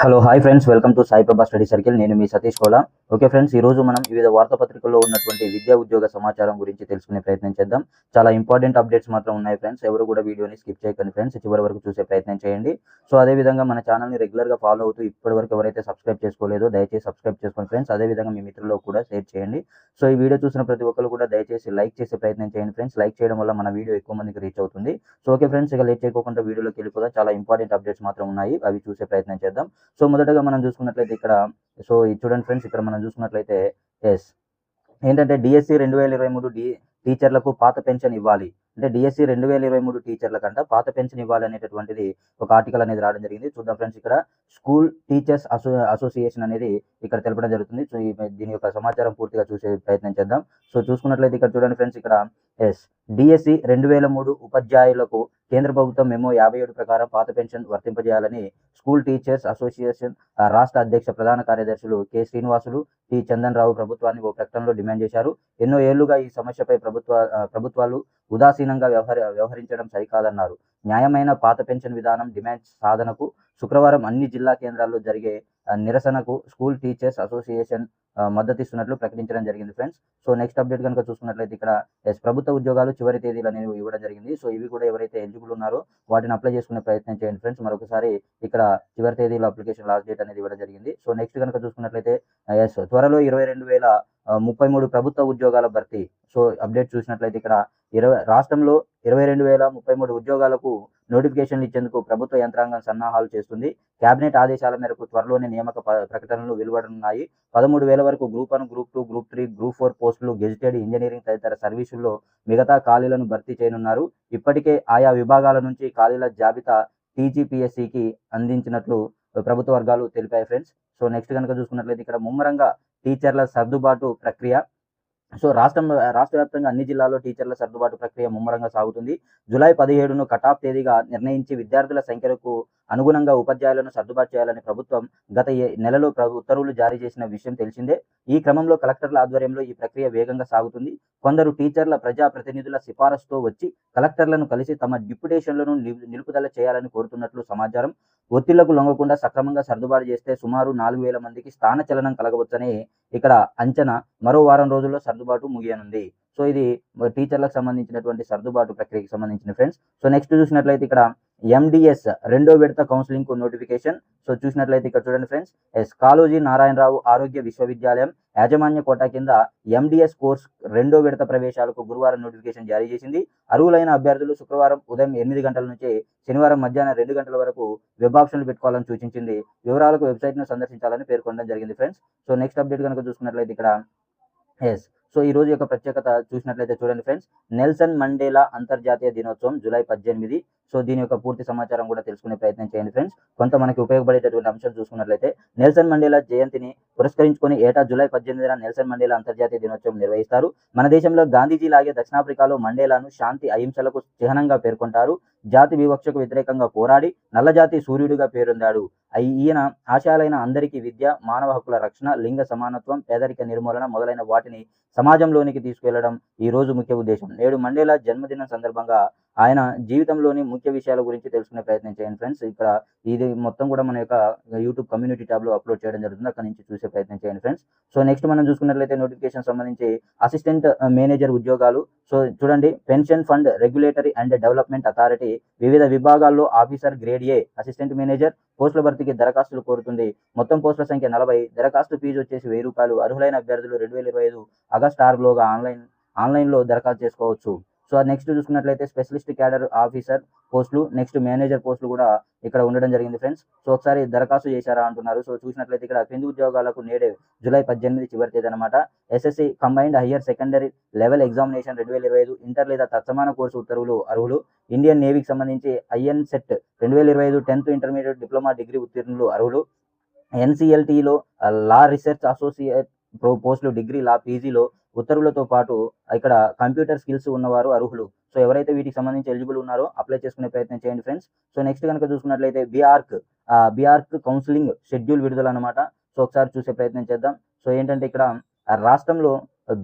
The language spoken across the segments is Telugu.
Hello hi friends welcome to Sai Prabha study circle నేను మీ సతీష్ కోలా ఓకే ఫ్రెండ్స్ ఈ రోజు మనం వివిధ వార్తాపత్రికల్లో ఉన్నటువంటి విద్యా ఉద్యోగ సమాచారం గురించి తెలుసుకునే ప్రయత్నం చేద్దాం. చాలా ఇంపార్టెంట్ అప్డేట్స్ మాత్రం ఉన్నాయి ఫ్రెండ్స్. ఎవరు కూడా వీడియోని స్కిప్ చేయకండి ఫ్రెండ్స్. చివరి వరకు చూసే ప్రయత్నం చేయండి. సో అదే విధంగా మన ఛానల్ని రెగ్యులర్గా ఫాలో అవుతూ ఇప్పటి వరకు ఎవరైతే సబ్స్క్రైబ్ చేసుకోలేదో దయచేసి సబ్స్క్రైబ్ చేసుకోండి ఫ్రెండ్స్. అదే విధంగా మీ మిత్రుల్లో కూడా షేర్ చేయండి. సో ఈ వీడియో చూసిన ప్రతి ఒక్కరు కూడా దయచేసి లైక్ చేసే ప్రయత్నం చేయండి ఫ్రెండ్స్. లైక్ చేయడం వల్ల మన వీడియో ఎక్కువ మందికి రీచ్ అవుతుంది. సో ఓకే ఫ్రెండ్స్ ఇక లేట్ చేయకుండా వీడియోలోకి వెళ్ళిపోదాం. చాలా ఇంపార్టెంట్ అప్డేట్స్ మాత్రం ఉన్నాయి. అవి చూసే ప్రయత్నం చేద్దాం. సో మొదటగా మనం చూసుకున్నట్లయితే ఇక్కడ సో ఇది చూడండి ఫ్రెండ్స్ ఇక్కడ మనం చూసుకున్నట్లయితే ఎస్ ఏంటంటే డిఎస్సి రెండు వేల ఇరవై మూడు డి టీచర్లకు పాత పెన్షన్ ఇవ్వాలి. అంటే డిఎస్సి రెండు వేల ఇరవై మూడు టీచర్లకంట పాత పెన్షన్ ఇవ్వాలనేటటువంటిది ఒక ఆర్టికల్ అనేది రావడం జరిగింది. చూద్దాం ఫ్రెండ్స్ ఇక్కడ స్కూల్ టీచర్స్ అసో అసోసియేషన్ అనేది ఇక్కడ తెలపడం జరుగుతుంది. సో దీని యొక్క సమాచారం పూర్తిగా చూసే ప్రయత్నం చేద్దాం. సో చూసుకున్నట్లయితే ఇక్కడ చూడండి ఫ్రెండ్స్ ఇక్కడ ఎస్ డిఎస్సి రెండు వేల మూడు ఉపాధ్యాయులకు కేంద్ర ప్రభుత్వం మెమో యాభై ఏడు ప్రకారం పాత పెన్షన్ వర్తింపజేయాలని స్కూల్ టీచర్స్ అసోసియేషన్ ఆ, రాష్ట్ర అధ్యక్ష ప్రధాన కార్యదర్శులు కె. శ్రీనివాసులు టి చందన్ రావు ప్రభుత్వాన్ని ఓ ప్రకటనలో డిమాండ్ చేశారు. ఎన్నో ఏళ్ళుగా ఈ సమస్యపై ప్రభుత్వ ప్రభుత్వాలు ఉదాసీనంగా వ్యవహరి వ్యవహరించడం సరికాదన్నారు. న్యాయమైన పాత పెన్షన్ విధానం డిమాండ్ సాధనకు శుక్రవారం అన్ని జిల్లా కేంద్రాల్లో జరిగే నిరసనకు స్కూల్ టీచర్స్ అసోసియేషన్ మద్దతు మద్దతిస్తున్నట్లు ప్రకటించడం జరిగింది ఫ్రెండ్స్. సో నెక్స్ట్ అప్డేట్ కనుక చూసుకున్నట్లయితే ఇక్కడ ఎస్ ప్రభుత్వ ఉద్యోగాలు చివరి తేదీలు అనేవి ఇవ్వడం జరిగింది. సో ఇవి కూడా ఎవరైతే ఎలిజిబుల్ ఉన్నారో వాటిని అప్లై చేసుకునే ప్రయత్నం చేయండి ఫ్రెండ్స్. మరొకసారి ఇక్కడ చివరి తేదీలో అప్లికేషన్ లాస్ట్ డేట్ అనేది ఇవ్వడం జరిగింది. సో నెక్స్ట్ కనుక చూసుకున్నట్లయితే ఎస్ త్వరలో ఇరవై రెండు వేల ముప్పై మూడు ప్రభుత్వ ఉద్యోగాల భర్తీ. సో అప్డేట్ చూసినట్లయితే ఇక్కడ ఇరవై రాష్ట్రంలో ఇరవై రెండు వేల ముప్పై మూడు ఉద్యోగాలకు నోటిఫికేషన్లు ఇచ్చేందుకు ప్రభుత్వ యంత్రాంగం సన్నాహాలు చేస్తుంది. కేబినెట్ ఆదేశాల మేరకు త్వరలోనే నియామక ప- ప్రకటనలు వెలువడనున్నాయి. పదమూడు వేల వరకు group one group two group three group four పోస్టులు గెజిటెడ్ ఇంజనీరింగ్ తదితర సర్వీసుల్లో మిగతా ఖాళీలను భర్తీ చేయనున్నారు. ఇప్పటికే ఆయా విభాగాల నుంచి ఖాళీల జాబితా టీజీపీఎస్సికి అందించినట్లు ప్రభుత్వ వర్గాలు తెలిపాయి ఫ్రెండ్స్. సో నెక్స్ట్ కనుక చూసుకున్నట్లయితే ఇక్కడ ముమ్మరంగా టీచర్ల సర్దుబాటు ప్రక్రియ సో రాష్ట్రం రాష్ట్ర వ్యాప్తంగా అన్ని జిల్లాల్లో టీచర్ల సర్దుబాటు ప్రక్రియ ముమ్మరంగా సాగుతుంది. జూలై పదిహేడును కటాఫ్ తేదీగా నిర్ణయించి విద్యార్థుల సంఖ్యలకు అనుగుణంగా ఉపాధ్యాయులను సర్దుబాటు చేయాలని ప్రభుత్వం గత నెలలో ఉత్తర్వులు జారీ చేసిన విషయం తెలిసిందే. ఈ క్రమంలో కలెక్టర్ల ఆధ్వర్యంలో ఈ ప్రక్రియ వేగంగా సాగుతుంది. కొందరు టీచర్ల ప్రజా ప్రతినిధుల సిఫారసుతో వచ్చి కలెక్టర్లను కలిసి తమ డిప్యుటేషన్లను నిలుపుదల చేయాలని కోరుతున్నట్లు సమాచారం. ఒత్తిళ్ళకు లొంగకుండా సక్రమంగా సర్దుబాటు చేస్తే సుమారు నాలుగు వేల మందికి స్థాన చలనం కలగవచ్చని ఇక్కడ అంచనా మరో వారం రోజుల్లో సర్దుబాటు ముగియనుంది. సో ఇది టీచర్లకు సంబంధించినటువంటి సర్దుబాటు ప్రక్రియకి సంబంధించిన ఫ్రెండ్స్. సో నెక్స్ట్ చూసినట్లయితే ఇక్కడ ఎండిఎస్ రెండో విడత కౌన్సిలింగ్కు నోటిఫికేషన్ సో చూసినట్లయితే ఇక్కడ చూడండి ఫ్రెండ్స్ ఎస్ కాలోజీ నారాయణరావు ఆరోగ్య విశ్వవిద్యాలయం యాజమాన్య కోట కింద ఎండిఎస్ కోర్స్ రెండో విడత ప్రవేశాలకు గురువారం నోటిఫికేషన్ జారీ చేసింది. అర్హులైన అభ్యర్థులు శుక్రవారం ఉదయం ఎనిమిది గంటల నుంచి శనివారం మధ్యాహ్నం రెండు గంటల వరకు వెబ్ ఆప్షన్లు పెట్టుకోవాలని సూచించింది. వివరాలకు వెబ్సైట్ను సందర్శించాలని పేర్కొనడం జరిగింది ఫ్రెండ్స్ సో నెక్స్ట్ అప్డేట్ కనుక చూసుకున్నట్లయితే ఇక్కడ ఎస్ సో ఈ రోజు యొక్క ప్రత్యేకత చూసినట్లయితే చూడండి ఫ్రెండ్స్ నెల్సన్ మండేలా అంతర్జాతీయ దినోత్సవం జూలై పద్దెనిమిది. సో దీని యొక్క పూర్తి సమాచారం కూడా తెలుసుకునే ప్రయత్నం చేయండి ఫ్రెండ్స్. కొంత మనకి ఉపయోగపడేటటువంటి అంశం చూసుకున్నట్లయితే నెల్సన్ మండేలా జయంతిని పురస్కరించుకుని ఏటా జూలై పద్దెనిమిదిన నెల్సన్ మండేలా అంతర్జాతీయ దినోత్సవం నిర్వహిస్తారు. మన దేశంలో గాంధీజీ లాగే దక్షిణాఫ్రికాలో మండేలాను శాంతి అహింసలకు చిహ్నంగా పేర్కొంటారు. జాతి వివక్షకు వ్యతిరేకంగా పోరాడి నల్లజాతి సూర్యుడిగా పేరొందాడు. అయి- ఈయన ఆశయాలైన అందరికీ విద్య మానవ హక్కుల రక్షణ లింగ సమానత్వం పేదరిక నిర్మూలన మొదలైన వాటిని సమాజంలోనికి తీసుకెళ్ళడం ఈ రోజు ముఖ్య ఉద్దేశం. నేడు మండేలా జన్మదినం సందర్భంగా ఆయన జీవితంలోని ముఖ్య విషయాల గురించి తెలుసుకునే ప్రయత్నం చేయండి ఫ్రెండ్స్. ఇక్కడ ఇది మొత్తం కూడా మన యొక్క యూట్యూబ్ కమ్యూనిటీ ట్యాబ్లో అప్లోడ్ చేయడం జరుగుతుంది. అక్కడ నుంచి చూసే ప్రయత్నం చేయండి ఫ్రెండ్స్. సో నెక్స్ట్ మనం చూసుకున్నట్లయితే నోటిఫికేషన్ సంబంధించి అసిస్టెంట్ మేనేజర్ ఉద్యోగాలు. సో చూడండి pension fund regulatory and development authority వివిధ విభాగాల్లో officer grade A assistant manager పోస్టుల భర్తీకి దరఖాస్తులు కోరుతుంది. మొత్తం పోస్టుల సంఖ్య నలభై. దరఖాస్తు ఫీజు వచ్చేసి వెయ్యి రూపాయలు. అర్హులైన అభ్యర్థులు రెండు వేల ఇరవై ఐదు ఆగస్ట్ ఆరులోగా ఆన్లైన్ ఆన్లైన్లో దరఖాస్తు చేసుకోవచ్చు. సో నెక్స్ట్ చూసుకున్నట్లయితే స్పెషలిస్ట్ క్యాడర్ ఆఫీసర్ పోస్టులు నెక్స్ట్ మేనేజర్ పోస్టులు కూడా ఇక్కడ ఉండడం జరిగింది ఫ్రెండ్స్ సో ఒకసారి దరఖాస్తు చేశారా అంటున్నారు. సో చూసినట్లయితే ఇక్కడ క్రింది ఉద్యోగాలకు నేడే జూలై పద్దెనిమిది చివరి తేదీ అనమాట SSC combined higher secondary level examination రెండు వేల ఇరవై ఐదు ఇంటర్ లేదా తత్సమాన కోర్సు ఉత్తర్వులు అర్హులు. ఇండియన్ నేవీకి సంబంధించి ఐఎన్ సెట్ రెండు వేల ఇరవై ఐదు టెన్త్ ఇంటర్మీడియట్ డిప్లొమా డిగ్రీ ఉత్తీర్ణులు అర్హులు. ఎన్సిఎల్టీలో లా రీసెర్చ్ అసోసియేట్ ప్రో పోస్టులు డిగ్రీ లా పీజీలో ఉత్తర్వులతో పాటు ఇక్కడ కంప్యూటర్ స్కిల్స్ ఉన్నవారు అర్హులు. సో ఎవరైతే వీటికి సంబంధించి ఎలిజిబుల్ ఉన్నారో అప్లై చేసుకునే ప్రయత్నం చేయండి ఫ్రెండ్స్. సో నెక్స్ట్ కనుక చూసుకున్నట్లయితే బీఆర్క్ బీఆర్క్ కౌన్సిలింగ్ షెడ్యూల్ విడుదల అనమాట సో ఒకసారి చూసే ప్రయత్నం చేద్దాం. సో ఏంటంటే ఇక్కడ ఆ రాష్ట్రంలో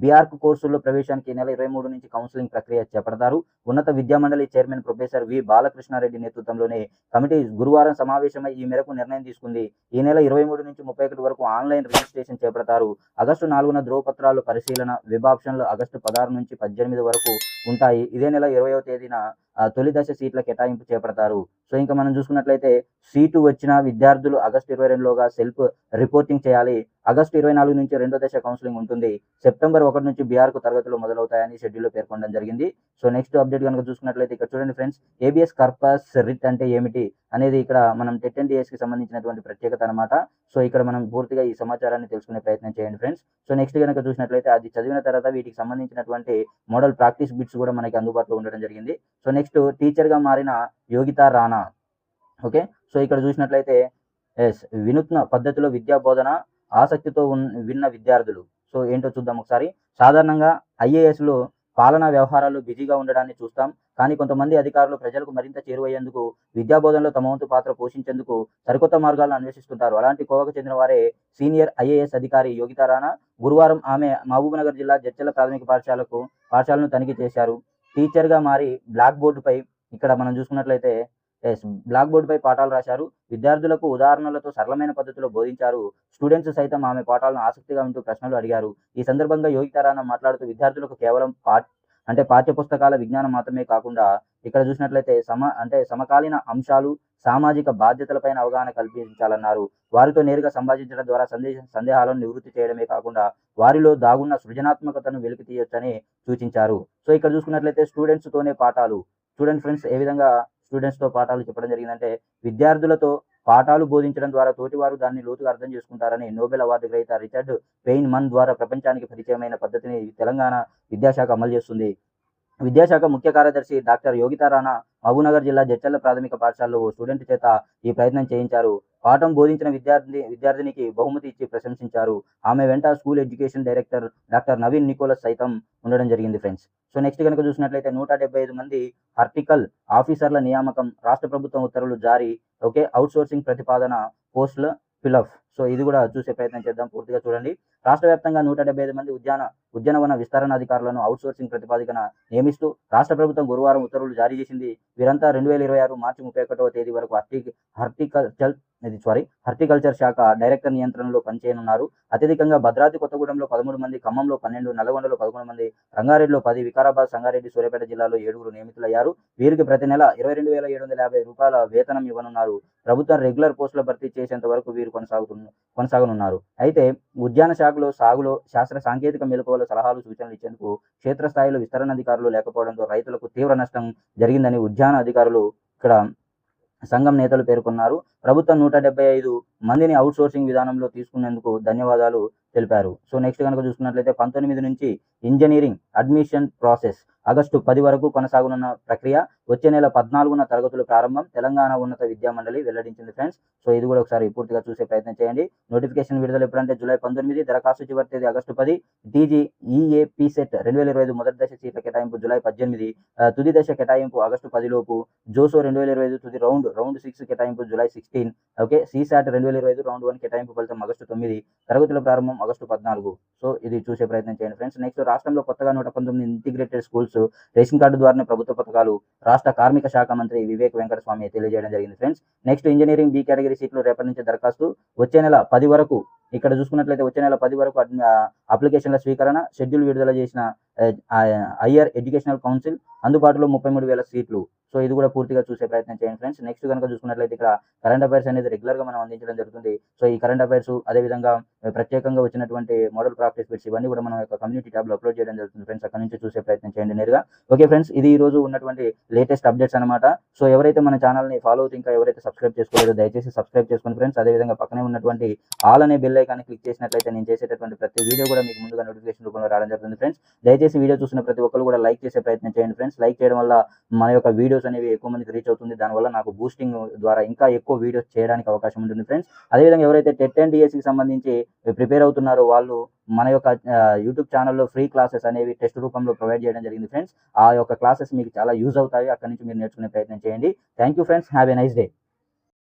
బీఆర్క్ కోర్సుల్లో ప్రవేశానికి నెల ఇరవై మూడు నుంచి కౌన్సిలింగ్ ప్రక్రియ చేపడతారు. ఉన్నత విద్యా మండలి చైర్మన్ ప్రొఫెసర్ వి బాలకృష్ణారెడ్డి నేతృత్వంలోని కమిటీ గురువారం సమావేశమై ఈ మేరకు నిర్ణయం తీసుకుంది. ఈ నెల ఇరవై మూడు నుంచి ముప్పై ఒకటి వరకు ఆన్లైన్ రిజిస్ట్రేషన్ చేపడతారు. ఆగస్టు నాలుగున ధ్రువపత్రాలు పరిశీలన వెబ్ ఆప్షన్లు ఆగస్టు పదహారు నుంచి పద్దెనిమిది వరకు ఉంటాయి. ఇదే నెల ఇరవయో తేదీన తొలి దశ సీట్ల కేటాయింపు చేపడతారు. సో ఇంకా మనం చూసుకున్నట్లయితే సీటు వచ్చిన విద్యార్థులు ఆగస్టు ఇరవై రెండులోగా సెల్ఫ్ రిపోర్టింగ్ చేయాలి. ఆగస్టు ఇరవై నాలుగు నుంచి రెండో దశ కౌన్సిలింగ్ ఉంటుంది. సెప్టెంబర్ ఒకటి నుంచి బీఆర్కు తరగతులు మొదలవుతాయని షెడ్యూల్లో పేర్కొనడం జరిగింది. సో నెక్స్ట్ అప్డేట్ కనుక చూసుకున్నట్లయితే ఇక్కడ చూడండి ఫ్రెండ్స్ ఏబిఎస్ కర్పస్ రిట్ అంటే ఏమిటి? అనేది ఇక్కడ మనం టెట్ అండ్కి సంబంధించినటువంటి ప్రత్యేకత అనమాట సో ఇక్కడ మనం పూర్తిగా ఈ సమాచారాన్ని తెలుసుకునే ప్రయత్నం చేయండి ఫ్రెండ్స్. సో నెక్స్ట్ కనుక చూసినట్లయితే అది చదివిన తర్వాత వీటికి సంబంధించినటువంటి మోడల్ ప్రాక్టీస్ బిట్స్ కూడా మనకి అందుబాటులో ఉండడం జరిగింది. సో నెక్స్ట్ టీచర్గా మారిన యోగిత రాణా. ఓకే? సో ఇక్కడ చూసినట్లయితే ఎస్ వినూత్న పద్ధతిలో విద్యా బోధన ఆసక్తితో విన్న విద్యార్థులు. సో ఏంటో చూద్దాం ఒకసారి. సాధారణంగా ఐఏఎస్లో పాలనా వ్యవహారాల్లో బిజీగా ఉండడాన్ని చూస్తాం. కానీ కొంతమంది అధికారులు ప్రజలకు మరింత చేరువయ్యేందుకు విద్యా బోధనలో తమ వంతు పాత్ర పోషించేందుకు సరికొత్త మార్గాలను అన్వేషిస్తుంటారు. అలాంటి కోవకు చెందిన వారే సీనియర్ ఐఏఎస్ అధికారి యోగిత గురువారం ఆమె మహబూబ్నగర్ జిల్లా జడ్చల ప్రాథమిక పాఠశాలకు పాఠశాలను తనిఖీ చేశారు. టీచర్గా మారి బ్లాక్ బోర్డుపై ఇక్కడ మనం చూసుకున్నట్లయితే బ్లాక్ బోర్డుపై పాఠాలు రాశారు. విద్యార్థులకు ఉదాహరణలతో సరళమైన పద్ధతిలో బోధించారు. స్టూడెంట్స్ సైతం ఆమె పాఠాలను ఆసక్తిగా వింటూ ప్రశ్నలు అడిగారు. ఈ సందర్భంగా యోగిత రాణా మాట్లాడుతూ విద్యార్థులకు కేవలం పా అంటే పాఠ్య పుస్తకాల విజ్ఞానం మాత్రమే కాకుండా ఇక్కడ చూసినట్లయితే సమ అంటే సమకాలీన అంశాలు సామాజిక బాధ్యతలపైన అవగాహన కల్పించాలన్నారు. వారితో నేరుగా సంభాషించడం ద్వారా సందేశ సందేహాలను నివృత్తి చేయడమే కాకుండా వారిలో దాగున్న సృజనాత్మకతను వెలికి తీయొచ్చని సూచించారు. సో ఇక్కడ చూసుకున్నట్లయితే స్టూడెంట్స్ తోనే పాఠాలు. స్టూడెంట్ ఫ్రెండ్స్ ఏ విధంగా స్టూడెంట్స్తో పాఠాలు చెప్పడం జరిగిందంటే విద్యార్థులతో పాఠాలు బోధించడం ద్వారా తోటివారు దాన్ని లోతుగా అర్థం చేసుకుంటారని నోబెల్ అవార్డు గ్రహీత రిచర్డ్ పెయిన్ మన్ ద్వారా ప్రపంచానికి పరిచయమైన పద్ధతిని తెలంగాణ విద్యాశాఖ అమలు చేస్తుంది. విద్యాశాఖ ముఖ్య కార్యదర్శి డాక్టర్ యోగితా మహబూనగర్ జిల్లా జడ్చల్ల ప్రాథమిక పాఠశాలలో స్టూడెంట్ చేత ఈ ప్రయత్నం చేయించారు. పాఠం బోధించిన విద్యార్థి విద్యార్థినికి బహుమతి ఇచ్చి ప్రశంసించారు. ఆమె వెంట school education director doctor Naveen Nicholas సైతం ఉండడం జరిగింది ఫ్రెండ్స్. సో నెక్స్ట్ కనుక చూసినట్లయితే నూట డెబ్బై ఐదు మంది హార్టికల్ ఆఫీసర్ల నియామకం రాష్ట్ర ప్రభుత్వం ఉత్తర్వులు జారీ ఓకే అవుట్ సోర్సింగ్ ప్రతిపాదన పోస్టుల ఫిలప్ సో ఇది కూడా చూసే ప్రయత్నం చేద్దాం పూర్తిగా చూడండి. రాష్ట్ర వ్యాప్తంగా నూట డెబ్బై ఐదు మంది ఉద్యాన ఉద్యానవన విస్తరణ అధికారులను అవుట్ సోర్సింగ్ ప్రతిపాదికన నియమిస్తూ రాష్ట్ర ప్రభుత్వం గురువారం ఉత్తర్వులు జారీ చేసింది. వీరంతా రెండు వేల ఇరవై ఆరు మార్చి ముప్పై ఒకటవ తేదీ వరకు హార్టి హార్టికల్చర్ ఇది సారీ హార్టికల్చర్ శాఖ డైరెక్టర్ నియంత్రణలో పనిచేయనున్నారు. అత్యధికంగా భద్రాద్రి కొత్తగూడెంలో పదమూడు మంది ఖమ్మంలో పన్నెండు నల్గొండలో పదకొండు మంది రంగారెడ్డిలో పది వికారాబాద్ సంగారెడ్డి సూర్యాపేట జిల్లాలో ఏడుగురు నియమితులయ్యారు. వీరికి ప్రతి నెల ఇరవై రెండు వేల ఏడు వందల యాభై రూపాయల వేతనం ఇవ్వనున్నారు. ప్రభుత్వం రెగ్యులర్ పోస్టుల భర్తీ చేసేంత వరకు వీరు కొనసాగుతున్న కొనసాగనున్నారు. అయితే ఉద్యాన శాఖలో సాగులో శాస్త్ర సాంకేతిక మెలకువల సలహాలు సూచనలు ఇచ్చేందుకు క్షేత్రస్థాయిలో విస్తరణ అధికారులు లేకపోవడంతో రైతులకు తీవ్ర నష్టం జరిగిందని ఉద్యాన అధికారులు ఇక్కడ సంఘం నేతలు పేర్కొన్నారు. ప్రభుత్వం నూట ఐదు మందిని అవుట్ సోర్సింగ్ విధానంలో తీసుకున్నందుకు ధన్యవాదాలు తెలిపారు. సో నెక్స్ట్ కనుక చూసుకున్నట్లయితే పంతొమ్మిది నుంచి ఇంజనీరింగ్ అడ్మిషన్ ప్రాసెస్ ఆగస్టు పది వరకు కొనసాగనున్న ప్రక్రియ వచ్చే నెల పద్నాలుగున తరగతులు ప్రారంభం. తెలంగాణ ఉన్నత విద్యా మండలి వెల్లడించింది ఫ్రెండ్స్. సో ఇది కూడా ఒకసారి పూర్తిగా చూసే ప్రయత్నం చేయండి. నోటిఫికేషన్ విడుదల ఎప్పుడంటే జూలై పంతొమ్మిది దరఖాస్తు చివరి తేదీ ఆగస్టు పది టీజీ ఈఏపీ సెట్ రెండు వేల ఇరవై ఐదు మొదటి దశ సీట్ల కేటాయింపు జూలై పద్దెనిమిది తుది దశ కేటాయింపు ఆగస్టు పదిలోపు జోసో రెండు వేల ఇరవై ఐదు తుది రౌండ్ రౌండ్ సిక్స్ కేటాయింపు జూలై సిక్స్టీన్. ఓకే సీసాట్ రెండు వేల ఇరవై ఐదు రౌండ్ వన్ కేటాయింపు ఫలితం ఆగస్టు తొమ్మిది తరగతుల ప్రారంభం ఆగస్టు పద్నాలుగు. సో ఇది చూసే ప్రయత్నం చేయండి ఫ్రెండ్స్ నెక్స్ట్ రాష్ట్రంలో కొత్తగా నూట పంతొమ్మిది ఇంటిగ్రేటెడ్ స్కూల్స్ రేషన్ కార్డు ద్వారానే ప్రభుత్వ పథకాలు రాష్ట్ర కార్మిక శాఖ మంత్రి వివేక్ వెంకటస్వామి తెలియజేయడం జరిగింది friends next engineering B category సీట్లు రేపటి నుంచి దరఖాస్తు. వచ్చే నెల పది వరకు ఇక్కడ చూసుకున్నట్లయితే వచ్చే నెల పది వరకు అప్లికేషన్ల స్వీకరణ షెడ్యూల్ విడుదల చేసిన హయ్యర్ ఎడ్యుకేషనల్ కౌన్సిల్ అందుబాటులో ముప్పై మూడు వేల సీట్లు. సో ఇది కూడా పూర్తిగా చూసే ప్రయత్నం చేయండి ఫ్రెండ్స్. నెక్స్ట్ కనుక చూసుకున్నట్లయితే ఇక్కడ కరెంట్ అఫైర్స్ అనేది రెగ్యులర్గా మనం అందించడం జరుగుతుంది. సో ఈ కరెంట్ అఫైర్స్ అదేవిధంగా ప్రత్యేకంగా వచ్చినటువంటి మోడల్ ప్రాక్టీస్ బిట్స్ ఇవన్నీ కూడా మనం యొక్క కమ్యూనిటీ ట్యాబ్లో అప్లోడ్ చేయడం జరుగుతుంది ఫ్రెండ్స్. అక్కడ నుంచి చూసే ప్రయత్నం చేయండి నేరుగా. ఓకే ఫ్రెండ్స్ ఇది ఈ రోజు ఉన్నటువంటి లేటెస్ట్ అప్డేట్స్ అనమాట సో ఎవరైతే మన ఛానల్ని ఫాలో అవుతూ ఇంకా ఎవరైతే సబ్స్క్రైబ్ చేసుకోలేదో దయచేసి సబ్స్క్రైబ్ చేసుకోండి ఫ్రెండ్స్ అదేవిధంగా పక్కనే ఉన్నటువంటి ఆల్ అనే బెల్ ఐకాన్ క్లిక్ చేసినట్లయితే నేను చేసేటటువంటి ప్రతి వీడియో కూడా మీకు ముందుగా నోటిఫికేషన్ రూపంలో రావడం జరుగుతుంది ఫ్రెండ్స్ దయచేసి వీడియో చూసిన ప్రతి ఒక్కరు కూడా లైక్ చేసే ప్రయత్నం చేయండి ఫ్రెండ్స్ లైక్ చేయడం వల్ల మన యొక్క వీడియో వీడియోస్ అనేవి ఎక్కువ మందికి రీచ్ అవుతుంది. దానివల్ల నాకు బూస్టింగ్ ద్వారా ఇంకా ఎక్కువ వీడియోస్ చేయడానికి అవకాశం ఉంటుంది ఫ్రెండ్స్ అదేవిధంగా ఎవరైతే టెట్ అండ్ డిఎస్సికి సంబంధించి ప్రిపేర్ అవుతున్నారో వాళ్ళు మన యొక్క యూట్యూబ్ ఛానల్లో ఫ్రీ క్లాసెస్ అనేవి టెస్ట్ రూపంలో ప్రొవైడ్ చేయడం జరిగింది ఫ్రెండ్స్ ఆ యొక్క క్లాసెస్ మీకు చాలా యూజ్ అవుతాయి. అక్కడ నుంచి మీరు నేర్చుకునే ప్రయత్నం చేయండి. Thank you friends have a nice day